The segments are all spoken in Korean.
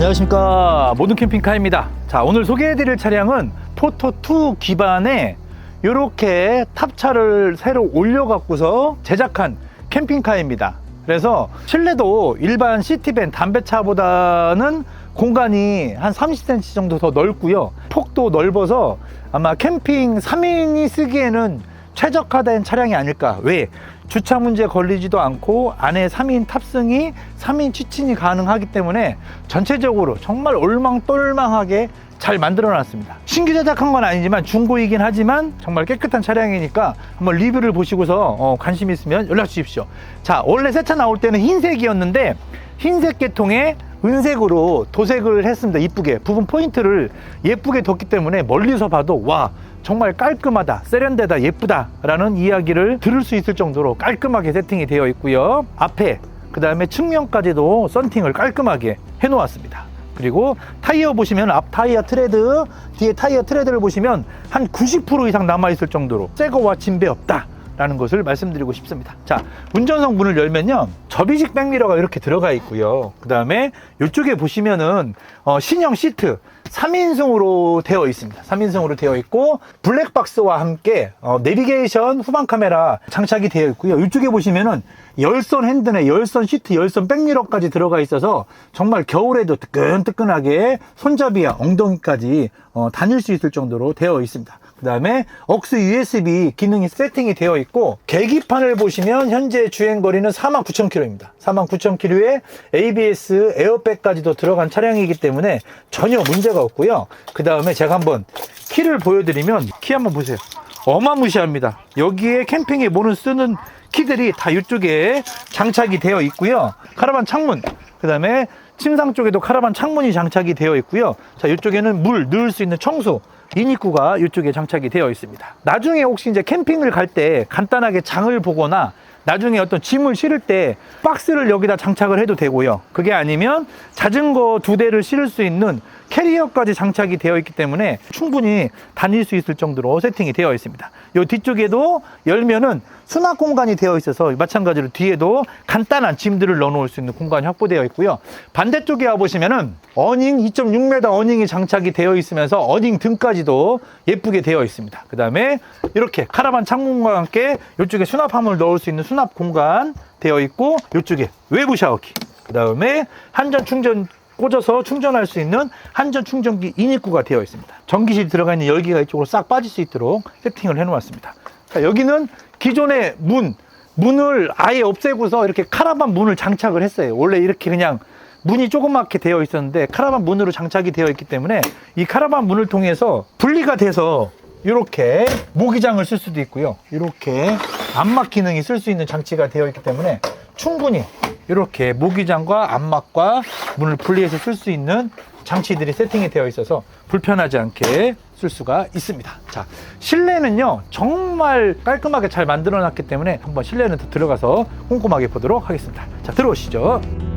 안녕하십니까. 모든 캠핑카입니다. 자 오늘 소개해드릴 차량은 포토2 기반의 이렇게 탑차를 새로 올려 갖고서 제작한 캠핑카입니다. 그래서 실내도 일반 시티밴 담배차보다는 공간이 한 30cm 정도 더 넓고요. 폭도 넓어서 아마 캠핑 3인이 쓰기에는 최적화된 차량이 아닐까. 왜? 주차 문제 걸리지도 않고 안에 3인 탑승이 3인 취침이 가능하기 때문에 전체적으로 정말 올망똘망하게 잘 만들어 놨습니다. 신규 제작한 건 아니지만 중고이긴 하지만 정말 깨끗한 차량이니까 한번 리뷰를 보시고서 어, 관심 있으면 연락 주십시오. 자 원래 새 차 나올 때는 흰색이었는데 흰색 계통에 은색으로 도색을 했습니다. 이쁘게. 부분 포인트를 예쁘게 뒀기 때문에 멀리서 봐도 와 정말 깔끔하다 세련되다 예쁘다 라는 이야기를 들을 수 있을 정도로 깔끔하게 세팅이 되어 있고요. 앞에 그 다음에 측면까지도 썬팅을 깔끔하게 해 놓았습니다. 그리고 타이어 보시면 앞 타이어 트레드 뒤에 타이어 트레드를 보시면 한 90% 이상 남아 있을 정도로 새거와 진배 없다 라는 것을 말씀드리고 싶습니다. 자 운전석 문을 열면요. 접이식 백미러가 이렇게 들어가 있고요. 그 다음에 이쪽에 보시면은 어, 신형 시트 3인승으로 되어 있습니다. 3인승으로 되어 있고 블랙박스와 함께 어, 내비게이션 후방 카메라 장착이 되어 있고요. 이쪽에 보시면은 열선 핸드네 열선 시트 열선 백미러까지 들어가 있어서 정말 겨울에도 뜨끈뜨끈하게 손잡이와 엉덩이까지 어, 다닐 수 있을 정도로 되어 있습니다 그 다음에 억스 USB 기능이 세팅이 되어 있고 계기판을 보시면 현재 주행거리는 49,000km입니다. 49,000km에 ABS 에어백까지도 들어간 차량이기 때문에 전혀 문제가 없고요. 그 다음에 제가 한번 키를 보여드리면 키 한번 보세요. 어마무시합니다. 여기에 캠핑에 모는 쓰는 키들이 다 이쪽에 장착이 되어 있고요. 카라반 창문 그 다음에 침상 쪽에도 카라반 창문이 장착이 되어 있고요. 자 이쪽에는 물 넣을 수 있는 청소 인입구가 이쪽에 장착이 되어 있습니다. 나중에 혹시 이제 캠핑을 갈 때 간단하게 장을 보거나 나중에 어떤 짐을 실을 때 박스를 여기다 장착을 해도 되고요. 그게 아니면 자전거 두 대를 실을 수 있는 캐리어까지 장착이 되어 있기 때문에 충분히 다닐 수 있을 정도로 세팅이 되어 있습니다. 이 뒤쪽에도 열면은 수납 공간이 되어 있어서 마찬가지로 뒤에도 간단한 짐들을 넣어 놓을 수 있는 공간이 확보되어 있고요. 반대쪽에 와 보시면은 어닝 2.6m 어닝이 장착이 되어 있으면서 어닝 등까지도 예쁘게 되어 있습니다. 그 다음에 이렇게 카라반 창문과 함께 이쪽에 수납함을 넣을 수 있는 수납 공간 되어 있고 이쪽에 외부 샤워기 그 다음에 한전 충전 꽂아서 충전할 수 있는 한전 충전기 인입구가 되어 있습니다. 전기실 들어가 있는 열기가 이쪽으로 싹 빠질 수 있도록 세팅을 해 놓았습니다. 자, 여기는 기존의 문, 문을 아예 없애고서 이렇게 카라반 문을 장착을 했어요. 원래 이렇게 그냥 문이 조그맣게 되어 있었는데 카라반 문으로 장착이 되어 있기 때문에 이 카라반 문을 통해서 분리가 돼서 이렇게 모기장을 쓸 수도 있고요. 이렇게 안막 기능이 쓸 수 있는 장치가 되어 있기 때문에 충분히 이렇게 모기장과 안막과 문을 분리해서 쓸 수 있는 장치들이 세팅이 되어 있어서 불편하지 않게 쓸 수가 있습니다. 자, 실내는요, 정말 깔끔하게 잘 만들어 놨기 때문에 한번 실내는 더 들어가서 꼼꼼하게 보도록 하겠습니다. 자, 들어오시죠.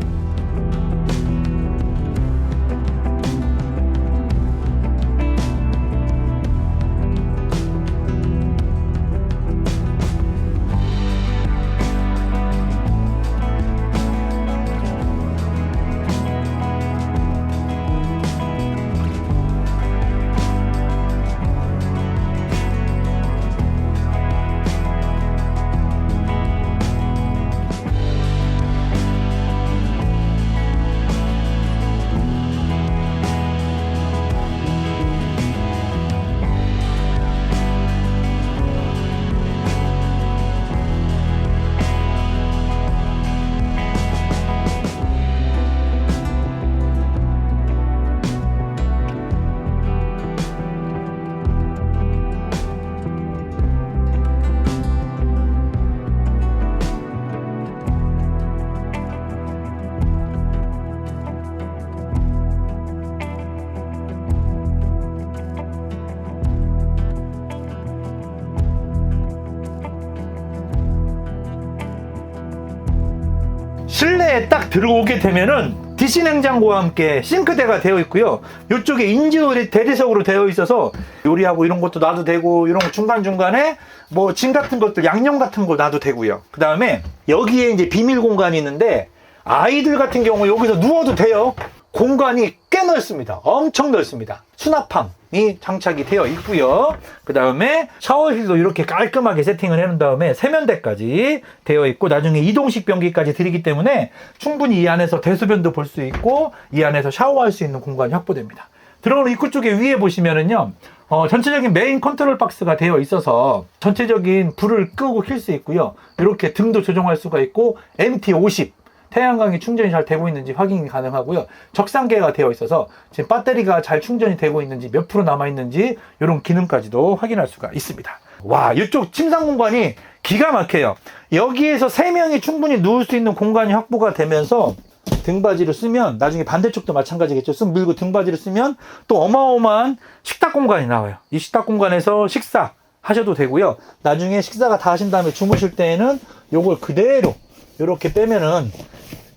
실내에 딱 들어오게 되면은 DC 냉장고와 함께 싱크대가 되어 있고요. 이쪽에 인지놀이 대리석으로 되어 있어서 요리하고 이런 것도 놔도 되고 이런 거 중간 중간에 뭐짐 같은 것들 양념 같은 거 놔도 되고요. 그 다음에 여기에 이제 비밀 공간이 있는데 아이들 같은 경우 여기서 누워도 돼요. 공간이 꽤 넓습니다. 엄청 넓습니다. 수납함이 장착이 되어 있고요. 그 다음에 샤워실도 이렇게 깔끔하게 세팅을 해놓은 다음에 세면대까지 되어 있고 나중에 이동식 변기까지 드리기 때문에 충분히 이 안에서 대소변도 볼 수 있고 이 안에서 샤워할 수 있는 공간이 확보됩니다. 들어오는 입구 쪽에 위에 보시면은요, 어, 전체적인 메인 컨트롤 박스가 되어 있어서 전체적인 불을 끄고 킬 수 있고요. 이렇게 등도 조정할 수가 있고 MT50 태양광이 충전이 잘 되고 있는지 확인이 가능하고요. 적상계가 되어 있어서 지금 배터리가 잘 충전이 되고 있는지 몇 프로 남아 있는지 이런 기능까지도 확인할 수가 있습니다. 와, 이쪽 침상 공간이 기가 막혀요. 여기에서 세명이 충분히 누울 수 있는 공간이 확보가 되면서 등받이를 쓰면 나중에 반대쪽도 마찬가지겠죠. 숨 물고 등받이를 쓰면 또 어마어마한 식탁 공간이 나와요. 이 식탁 공간에서 식사 하셔도 되고요. 나중에 식사가 다 하신 다음에 주무실 때에는 요걸 그대로 이렇게 빼면은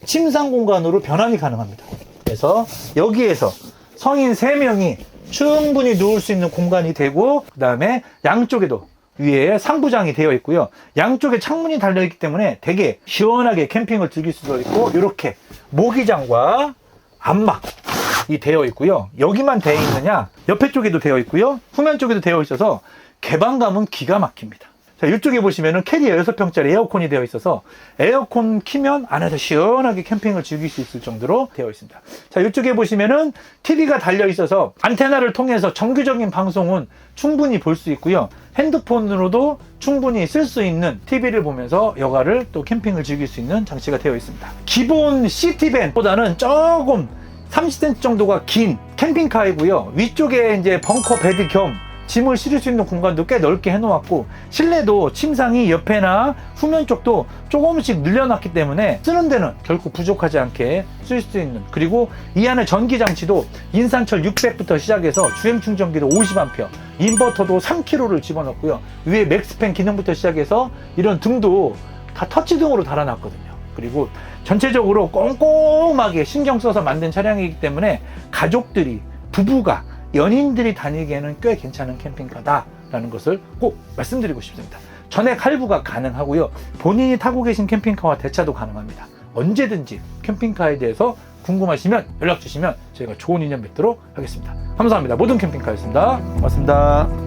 침상 공간으로 변환이 가능합니다. 그래서 여기에서 성인 3명이 충분히 누울 수 있는 공간이 되고 그 다음에 양쪽에도 위에 상부장이 되어 있고요. 양쪽에 창문이 달려 있기 때문에 되게 시원하게 캠핑을 즐길 수도 있고 이렇게 모기장과 안막이 되어 있고요. 여기만 되어 있느냐? 옆에 쪽에도 되어 있고요. 후면 쪽에도 되어 있어서 개방감은 기가 막힙니다. 자, 이쪽에 보시면은 캐리어 6평짜리 에어컨이 되어 있어서 에어컨 키면 안에서 시원하게 캠핑을 즐길 수 있을 정도로 되어 있습니다. 자, 이쪽에 보시면은 TV가 달려 있어서 안테나를 통해서 정규적인 방송은 충분히 볼 수 있고요. 핸드폰으로도 충분히 쓸 수 있는 TV를 보면서 여가를 또 캠핑을 즐길 수 있는 장치가 되어 있습니다. 기본 시티밴보다는 조금 30cm 정도가 긴 캠핑카이고요. 위쪽에 이제 벙커 베드 겸 짐을 실을 수 있는 공간도 꽤 넓게 해놓았고 실내도 침상이 옆에나 후면 쪽도 조금씩 늘려놨기 때문에 쓰는 데는 결코 부족하지 않게 쓸 수 있는. 그리고 이 안에 전기 장치도 인산철 600부터 시작해서 주행 충전기도 50A 인버터도 3kg를 집어넣고요. 위에 맥스팬 기능부터 시작해서 이런 등도 다 터치 등으로 달아놨거든요. 그리고 전체적으로 꼼꼼하게 신경 써서 만든 차량이기 때문에 가족들이 부부가 연인들이 다니기에는 꽤 괜찮은 캠핑카다라는 것을 꼭 말씀드리고 싶습니다. 전액 할부가 가능하고요. 본인이 타고 계신 캠핑카와 대차도 가능합니다. 언제든지 캠핑카에 대해서 궁금하시면 연락 주시면 저희가 좋은 인연 맺도록 하겠습니다. 감사합니다. 모든 캠핑카였습니다. 고맙습니다.